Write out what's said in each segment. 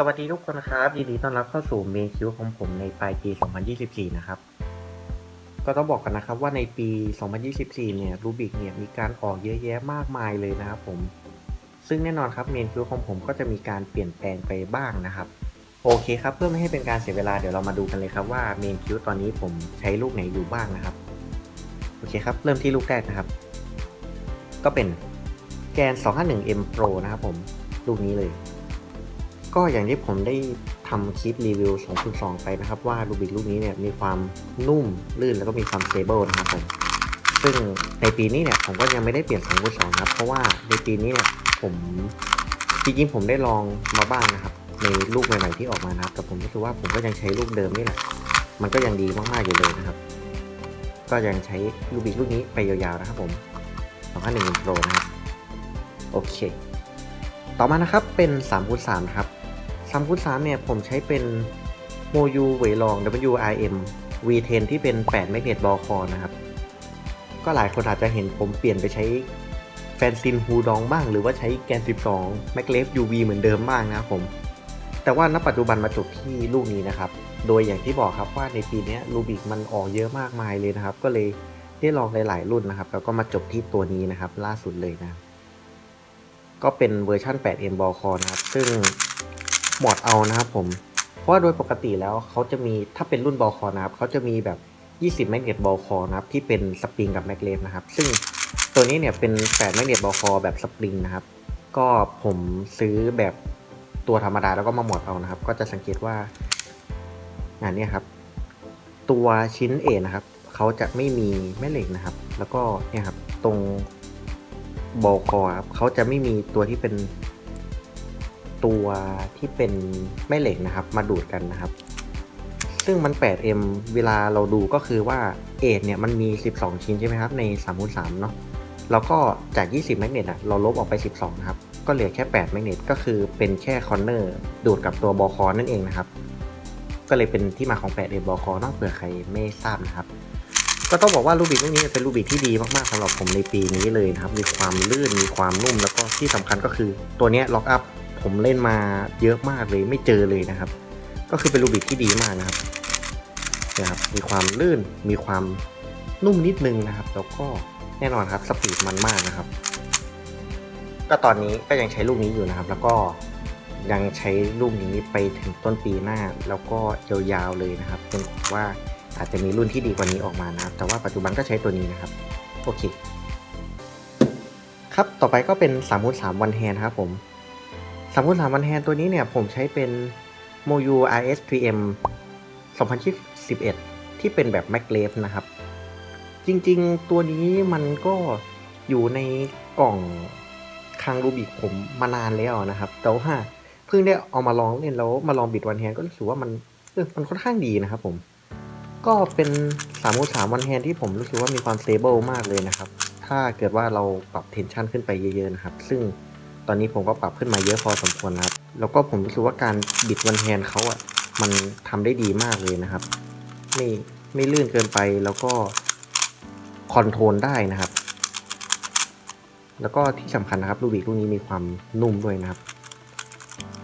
สวัสดีทุกคนครับยินดีต้อนรับเข้าสู่เมนคิวของผมในปลายปี 2024 นะครับ ก็ต้องบอกกันนะครับว่าในปี 2024 เนี่ยรูบิกเนี่ยมีการออกเยอะแยะมากมายเลยนะครับผม ซึ่งแน่นอนครับเมนคิวของผมก็จะมีการเปลี่ยนแปลงไปบ้างนะครับ โอเคครับเพื่อไม่ให้เป็นการเสียเวลาเดี๋ยวเรามาดูกันเลยครับว่าเมนคิวตอนนี้ผมใช้ลูกไหนอยู่บ้างนะครับ โอเคครับเริ่มที่ลูกแรกนะครับ ก็เป็นแกน 251M Pro นะครับผมลูกนี้เลย ก็อย่างที่ผมได้ทำคลิปรีวิว2.2ไปนะครับ ว่ารูบิกลูกนี้เนี่ยมีความนุ่มลื่นแล้วก็มีความสเตเบิลนะครับผมซึ่งในปีนี้เนี่ยผมก็ยังไม่ได้เปลี่ยน2.2ครับเพราะว่าในปีนี้เนี่ยผมจริงๆผมได้ลองมาบ้างนะครับ ในลูกใหม่ๆที่ออกมานะครับแต่ผมรู้สึกว่าผมก็ยังใช้ลูกเดิมนี่แหละมันก็ยังดีมากๆอยู่เลยนะครับ ก็ยังใช้รูบิกลูกนี้ไปยาวๆนะครับผม251 Pro นะครับโอเค ต่อมานะครับเป็น3คูณ3นะครับ 3คูณ3เนี่ยผมใช้เป็นโมยูเวลอง WRM V10 ที่เป็น8 Magnet Ball Core นะครับ ก็หลายคนอาจจะเห็นผมเปลี่ยนไปใช้แฟนซินฮูดองบ้าง หรือว่าใช้แกน 12 m a g l e f UV เหมือนเดิมบ้างนะครับผม แต่ว่าณปัจจุบันมาจบที่ลูกนี้นะครับ โดยอย่างที่บอกครับว่าในปีนี้ลูบิกมันออกเยอะมากมายเลยนะครับ ก็เลยได้ลองหลาย ๆ รุ่นนะครับ แล้วก็มาจบที่ตัวนี้นะครับ ล่าสุดเลยนะ ก็เป็นเวอร์ชัน 8M Ball Core นะครับ ซึ่ง หมอดเอานะครับผม เพราะว่าโดยปกติแล้วเขาจะมีถ้าเป็นรุ่น Ball Core นะครับเขาจะมีแบบ 20 Magnet Ball Core นะครับที่เป็นสปริงกับ m a g l e f นะครับ ซึ่งตัวนี้เนี่ยเป็น8 Magnet Ball Core แบบสปริงนะครับ ก็ผมซื้อแบบตัวธรรมดาแล้วก็มาหมดเอานะครับ ก็จะสังเกตว่างานเนี้ยครับ ตัวชิ้นเอนะครับเขาจะไม่มีแม่เหล็กนะครับ แล้วก็เนี่ยครับตรงบอลคอครับเขาจะไม่มีตัวที่เป็น ตัวที่เป็นแม่เหล็กนะครับ มาดูดกันนะครับ ซึ่งมัน 8M เวลาเราดูก็คือว่าเอทเนี่ยมันมี 12 ชิ้นใช่ไหมครับ ใน3คูณ3เนาะแล้วก็จาก 20 แมกเนตอะเราลบออกไป 12 นะครับ ก็เหลือแค่ 8 แมกเนตก็คือเป็นแค่คอนเนอร์ดูดกับตัวบอคอนั่นเองนะครับ ก็เลยเป็นที่มาของ 8M บอคอนอกเผื่อใครไม่ทราบนะครับ ก็ต้องบอกว่ารูบิกลูกนี้เป็นรูบิกที่ดีมากๆสำหรับผมในปีนี้เลยนะครับ มีความลื่น มีความนุ่ม แล้วก็ที่สำคัญก็คือตัวนี้ล็อกอัพ ผมเล่นมาเยอะมากเลยไม่เจอเลยนะครับ ก็คือเป็นรูบิกที่ดีมากนะครับนะครับมีความลื่นมีความนุ่มนิดนึงนะครับ แล้วก็แน่นอนครับสปีดมันมากนะครับ ก็ตอนนี้ก็ยังใช้ลูกนี้อยู่นะครับ แล้วก็ยังใช้ลูกนี้ไปถึงต้นปีหน้า แล้วก็ยาวๆเลยนะครับจนกว่าอาจจะมีรุ่นที่ดีกว่านี้ออกมานะครับ แต่ว่าปัจจุบันก็ใช้ตัวนี้นะครับ โอเค ครับต่อไปก็เป็น3คูณ3วันแฮนครับผม 3คูณ3วันแฮนตัวนี้เนี่ยผมใช้เป็น Moyu RS 3M 2021ที่เป็นแบบ m a c l e f นะครับ จริงๆ ตัวนี้มันก็อยู่ในกล่องคังรูบิกผมมานานแล้วนะครับ แต่ว่าเพิ่งได้เอามาลองเล่นแล้วมาลองบิดวันแฮนก็รู้สึกว่ามันเออมันค่อนข้างดีนะครับผม ก็เป็น3ามสามวันแฮนที่ผมรู้สึกว่ามีความสเตเบิลมากเลยนะครับ ถ้าเกิดว่าเราปรับเทนชันขึ้นไปเยอะๆนะครับ ซึ่ง ตอนนี้ผมก็ปรับขึ้นมาเยอะพอสมควรนะครับ แล้วก็ผมรู้สึกว่าการบิดวันแฮนเขาอะ่ะมันทำได้ดีมากเลยนะครับ ไม่ไม่ลื่นเกินไปแล้วก็คอนโทรลได้นะครับ แล้วก็ที่สำคัญนะครับลูบิกลูกนี้มีความนุ่มด้วยนะครับ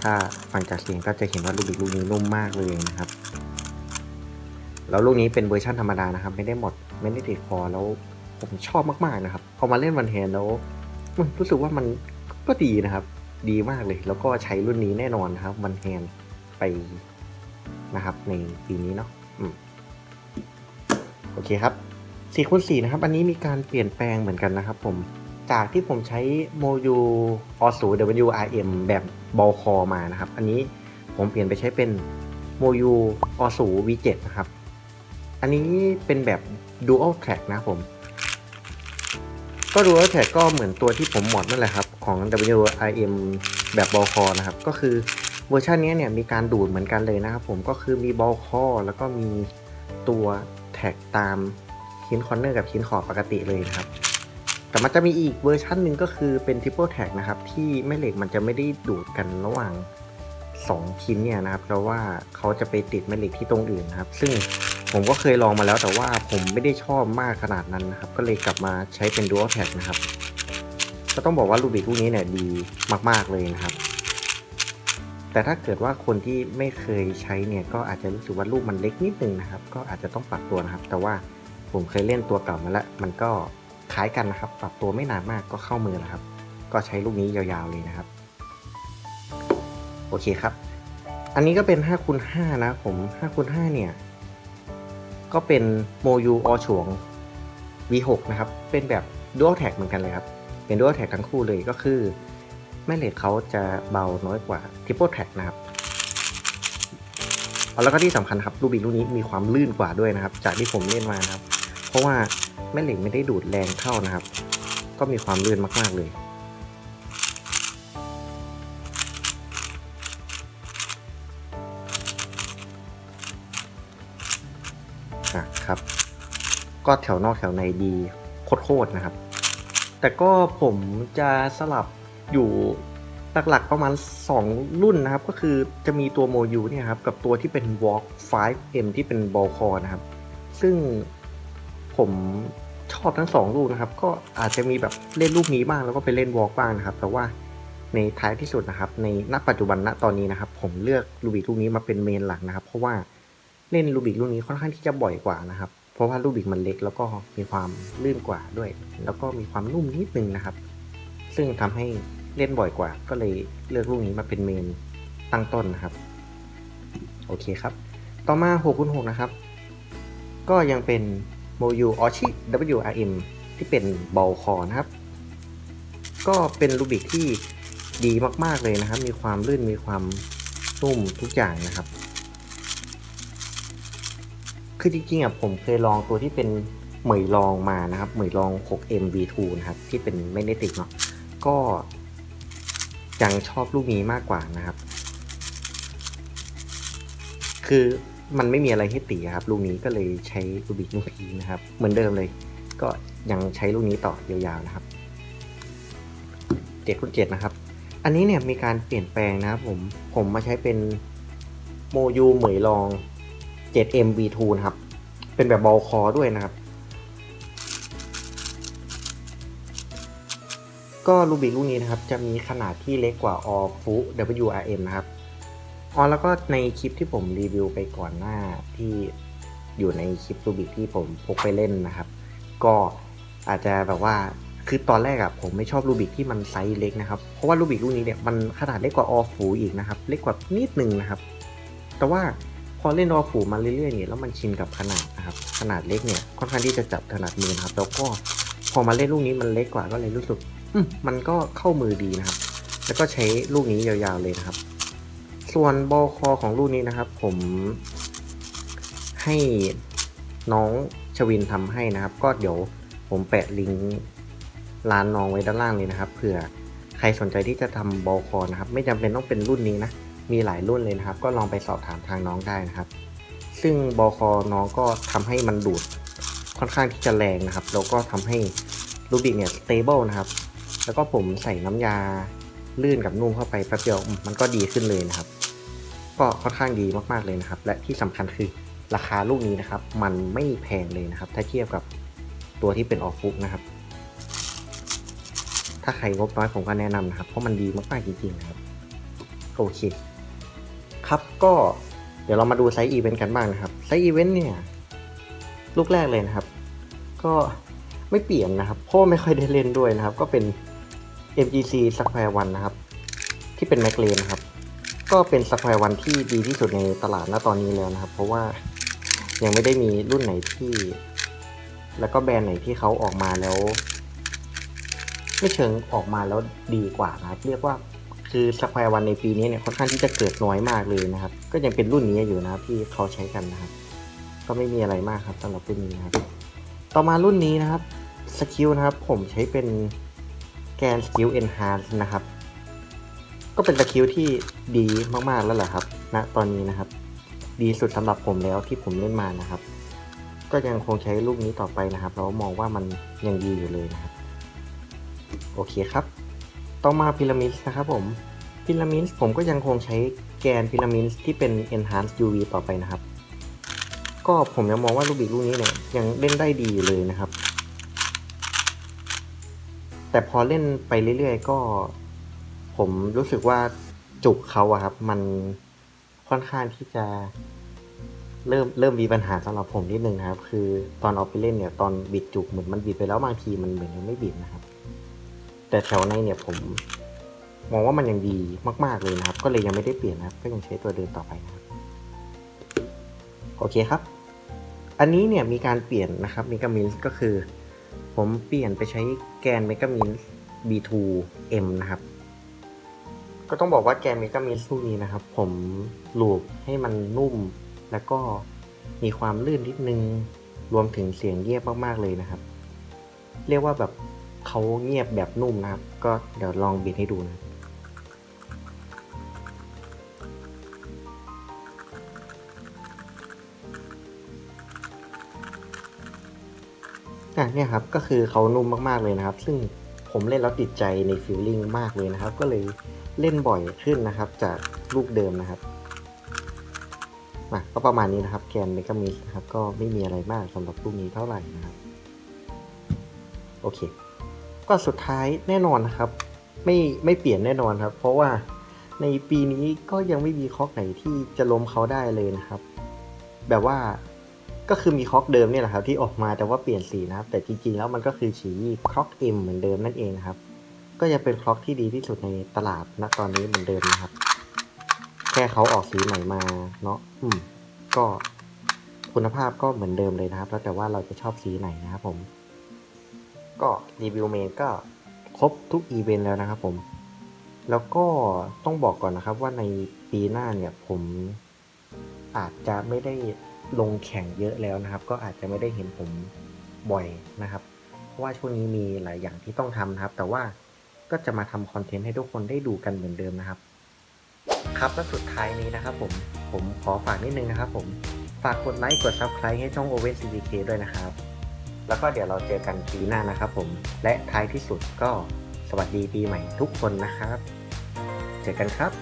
ถ้าฟังจากเสียงก็จะเห็นว่าลูบิกลูกนี้นุ่มมากเลยนะครับ แล้วลูกนี้เป็นเวอร์ชันธรรมดานะครับ ไม่ได้หมดไม่ได้ติดคอแล้วผมชอบมากๆนะครับพอมาเล่นวันแฮนแล้วรู้สึกว่ามัน ก็ดีนะครับ ดีมากเลย แล้วก็ใช้รุ่นนี้แน่นอนนะครับวันแฮนไปนะครับ ในปีนี้เนาะอืมโอเคครับ4คูณ4นะครับ อันนี้มีการเปลี่ยนแปลงเหมือนกันนะครับ ผม จากที่ผมใช้โมยูออสู WRM แบบบอลคอมานะครับ อันนี้ผมเปลี่ยนไปใช้เป็นโมยูออสู V7 นะครับ อันนี้เป็นแบบ Dual Track นะผม ก็ Dual Track ก็เหมือนตัวที่ผมหมดนั่นแหละครับ ของ WRM แบบบอลคอนะครับ ก็คือเวอร์ชันนี้เนี่ยมีการดูดเหมือนกันเลยนะครับผมก็คือมีบอลคอแล้วก็มีตัวแท็กตามชิ้นคอนเนอร์กับชิ้นขอบปกติเลยนะครับ แต่มันจะมีอีกเวอร์ชันหนึ่งก็คือเป็น Triple Tag นะครับ ที่แม่เหล็กมันจะไม่ได้ดูดกันระหว่าง 2 ชิ้นเนี่ยนะครับ เพราะว่าเขาจะไปติดแม่เหล็กที่ตรงอื่นนะครับ ซึ่งผมก็เคยลองมาแล้วแต่ว่าผมไม่ได้ชอบมากขนาดนั้นนะครับ ก็เลยกลับมาใช้เป็น Dual Tag นะครับ ก็ต้องบอกว่าลูบิกลูกนี้เนี่ยดีมาก ๆเลยนะครับ แต่ถ้าเกิดว่าคนที่ไม่เคยใช้เนี่ยก็อาจจะรู้สึกว่าลูกมันเล็กนิดนึงนะครับ ก็อาจจะต้องปรับตัวนะครับ แต่ว่าผมเคยเล่นตัวเก่ามาแล้วมันก็คล้ายกันนะครับ ปรับตัวไม่นานมากก็เข้ามือแล้วครับ ก็ใช้ลูกนี้ยาวๆเลยนะครับ โอเคครับ อันนี้ก็เป็น5คูณ5นะผม5คูณ5เนี่ย ก็เป็นโมยูอฉวง V6 นะครับ เป็นแบบ Dual Tag เหมือนกันเลยครับ เป็น Dual Tag ทั้งคู่เลยก็คือ แม่เหล็กเขาจะเบาน้อยกว่า Triple Tag นะครับแล้วก็ที่สำคัญครับลูกบิกลูกนี้มีความลื่นกว่าด้วยนะครับ จากที่ผมเล่นมานะครับ เพราะว่าแม่เหล็กไม่ได้ดูดแรงเท่านะครับ ก็มีความลื่นมากๆเลยอะครับ ก็แถวนอกแถวในดีโคตรๆนะครับ แต่ก็ผมจะสลับอยู่หลักๆประมาณ 2 รุ่นนะครับ ก็คือจะมีตัวโมยูเนี่ยครับ กับตัวที่เป็น Walk 5M ที่เป็นบอลคอนะครับ ซึ่งผมชอบทั้ง 2 ลูกนะครับ ก็อาจจะมีแบบเล่นลูกนี้บ้างแล้วก็ไปเล่น Walk บ้างนะครับ แต่ว่าในท้ายที่สุดนะครับ ในณปัจจุบันณตอนนี้นะครับ ผมเลือกลูบิกลูกนี้มาเป็นเมนหลักนะครับ เพราะว่าเล่นลูบิกลูกนี้ค่อนข้างที่จะบ่อยกว่านะครับ เพราะว่าลูกบิกมันเล็กแล้วก็มีความลื่นกว่าด้วย แล้วก็มีความนุ่มนิดนึงนะครับ ซึ่งทำให้เล่นบ่อยกว่า ก็เลยเลือกลูกนี้มาเป็นเมนตั้งต้นนะครับ โอเคครับ ต่อมา6คูณ6นะครับ ก็ยังเป็นโมยูออชิ WRM ที่เป็นบอลคอนะครับ ก็เป็นลูบิกที่ดีมาก ๆ เลยนะครับ มีความลื่นมีความนุ่มทุกอย่างนะครับ คือจริงๆอะผมเคยลองตัวที่เป็นเหมยลองมานะครับ เหมยลอง 6M V2 นะครับ ที่เป็นแมกเนติกเนาะก็ยังชอบลูกนี้มากกว่านะครับ คือมันไม่มีอะไรให้ตีครับ ลูกนี้ก็เลยใช้ลูบิกลูกนี้นะครับ เหมือนเดิมเลย ก็ยังใช้ลูกนี้ต่อยาวๆนะครับ7คูณ7นะครับ อันนี้เนี่ยมีการเปลี่ยนแปลงนะครับผมผมมาใช้เป็นโมยูเหมยลอง 7M V2 นะครับ เป็นแบบบอลคอด้วยนะครับ ก็ลูบิกลูกนี้นะครับ จะมีขนาดที่เล็กกว่าออฟู WRM นะครับอ๋อแล้วก็ในคลิปที่ผมรีวิวไปก่อนหน้าที่อยู่ในคลิปลูบิกที่ผมพกไปเล่นนะครับ ก็อาจจะแบบว่าคือตอนแรกอะผมไม่ชอบลูบิกที่มันไซส์เล็กนะครับ เพราะว่าลูบิกลูกนี้เนี่ยมันขนาดเล็กกว่าออฟูอีกนะครับ เล็กกว่านิดนึงนะครับ แต่ว่า พอเล่นออฟูมาเรื่อยๆเนี่ยแล้วมันชินกับขนาดนะครับขนาดเล็กเนี่ยค่อนข้างที่จะจับถนัดมือนะครับแล้วก็พอมาเล่นลูกนี้มันเล็กกว่าก็เลยรู้สึกมันก็เข้ามือดีนะครับ แล้วก็ใช้ลูกนี้ยาวๆเลยนะครับ ส่วนบอลคอของลูกนี้นะครับ ผมให้น้องชวินทำให้นะครับ ก็เดี๋ยวผมแปะลิงก์ร้านน้องไว้ด้านล่างเลยนะครับเผื่อใครสนใจที่จะทำบอลคอนะครับ ไม่จำเป็นต้องเป็นรุ่นนี้นะ มีหลายรุ่นเลยนะครับ ก็ลองไปสอบถามทางน้องได้นะครับ ซึ่งบอคอน้องก็ทำให้มันดูดค่อนข้างที่จะแรงนะครับ แล้วก็ทำให้ลูบิกเนี่ยสเตเบิลนะครับ แล้วก็ผมใส่น้ำยาลื่นกับนุ่มเข้าไปแป๊บเดียวมันก็ดีขึ้นเลยนะครับ ก็ค่อนข้างดีมากๆเลยนะครับ และที่สำคัญคือราคาลูกนี้นะครับ มันไม่แพงเลยนะครับ ถ้าเทียบกับตัวที่เป็นออฟฟุกนะครับ ถ้าใครงบน้อยผมก็แนะนำนะครับ เพราะมันดีมากๆจริงๆนะครับ โอเค ครับก็เดี๋ยวเรามาดูไซส์อีเวนต์กันบ้างนะครับไซส์อีเวนต์เนี่ยลูกแรกเลยนะครับ ก็ไม่เปลี่ยนนะครับเพราะไม่ค่อยได้เล่นด้วยนะครับ ก็เป็น MGC Square One นะครับ ที่เป็นแมกเลนนะครับ ก็เป็น Square One ที่ดีที่สุดในตลาดณตอนนี้แล้วนะครับ เพราะว่ายังไม่ได้มีรุ่นไหนที่ แล้วก็แบรนด์ไหนที่เขาออกมาแล้ว ไม่เชิงออกมาแล้วดีกว่านะครับ เรียกว่า คือสแควร์วันในปีนี้เนี่ยค่อนข้างที่จะเกิดน้อยมากเลยนะครับ ก็ยังเป็นรุ่นนี้อยู่นะครับที่เขาใช้กันนะครับ ก็ไม่มีอะไรมากครับสำหรับรุ่นนี้นะครับ ต่อมารุ่นนี้นะครับสกิลนะครับผมใช้เป็นแกนสกิล Enhance นะครับ ก็เป็นสกิลที่ดีมากๆแล้วแหละครับณตอนนี้นะครับ ดีสุดสำหรับผมแล้วที่ผมเล่นมานะครับ ก็ยังคงใช้ลูกนี้ต่อไปนะครับ เรามองว่ามันยังดีอยู่เลยนะครับ โอเคครับ ต่อมาพีระมิดนะครับผมพีระมิดผมก็ยังคงใช้แกนพีระมิดที่เป็น Enhanced UV ต่อไปนะครับ ก็ผมยังมองว่าลูกบิกลูกนี้เนี่ยยังเล่นได้ดีอยู่เลยนะครับ แต่พอเล่นไปเรื่อยๆ ก็ ผมรู้สึกว่าจุกเขาอะครับ มันค่อนข้างที่จะเริ่มเริ่มมีปัญหาสำหรับผมนิดนึงนะครับ คือตอนเอาไปเล่นเนี่ยตอนบิดจุกเหมือนมันบิดไปแล้วบางทีมันเหมือนยังไม่บิดนะครับ แต่แถวในเนี่ยผม มองว่ามันยังดีมาก ๆเลยนะครับ ก็เลยยังไม่ได้เปลี่ยนนะครับ ก็ยังใช้ตัวเดิมต่อไปนะครับโอเคครับ อันนี้เนี่ยมีการเปลี่ยนนะครับมิกามินก็คือ ผมเปลี่ยนไปใช้แกน m e g a m i n B2M นะครับ ก็ต้องบอกว่าแกน m e g a m i n พวกนี้นะครับ ผมลูบให้มันนุ่ม แล้วก็มีความลื่นนิดนึง รวมถึงเสียงเงียบมากๆเลยนะครับ เรียกว่าแบบ เขาเงียบแบบนุ่มนะครับ ก็เดี๋ยวลองบิดให้ดูนะอะเนี่ยครับก็คือเขานุ่มมากๆเลยนะครับ ซึ่งผมเล่นแล้วติดใจในฟีลลิ่งมากเลยนะครับ ก็เลยเล่นบ่อยขึ้นนะครับ จากลูกเดิมนะครับอะก็ประมาณนี้นะครับแกนเมกามิสนะครับก็ไม่มีอะไรมากสำหรับลูกนี้เท่าไหร่นะครับ โอเค ก็สุดท้ายแน่นอนนะครับ ไม่ไม่เปลี่ยนแน่นอนครับ เพราะว่าในปีนี้ก็ยังไม่มีคอกไหนที่จะล้มเขาได้เลยนะครับ แบบว่าก็คือมีคล็อกเดิมเนี่ยแหละครับที่ออกมาแต่ว่าเปลี่ยนสีนะครับ แต่จริงๆแล้วมันก็คือสีคล็อกเอ็มเหมือนเดิมนั่นเองครับ ก็ยังเป็นคล็อกที่ดีที่สุดในตลาดณตอนนี้เหมือนเดิมนะครับ แค่เขาออกสีใหม่มาเนาะอืมก็คุณภาพก็เหมือนเดิมเลยนะครับ แล้วแต่ว่าเราจะชอบสีไหนนะครับผม ก็รีวิวเมนก็ครบทุกอีเวนต์แล้วนะครับผม แล้วก็ต้องบอกก่อนนะครับว่าในปีหน้าเนี่ยผมอาจจะไม่ได้ลงแข่งเยอะแล้วนะครับ ก็อาจจะไม่ได้เห็นผมบ่อยนะครับ เพราะว่าช่วงนี้มีหลายอย่างที่ต้องทำนะครับ แต่ว่าก็จะมาทำคอนเทนต์ให้ทุกคนได้ดูกันเหมือนเดิมนะครับ ครับและสุดท้ายนี้นะครับผมผมขอฝากนิดนึงนะครับผมฝากกดไลค์กด Subscribe ให้ช่อง Oven CDK ด้วยนะครับ แล้วก็เดี๋ยวเราเจอกันปีหน้านะครับผม และท้ายที่สุดก็สวัสดีปีใหม่ทุกคนนะครับ เจอกันครับ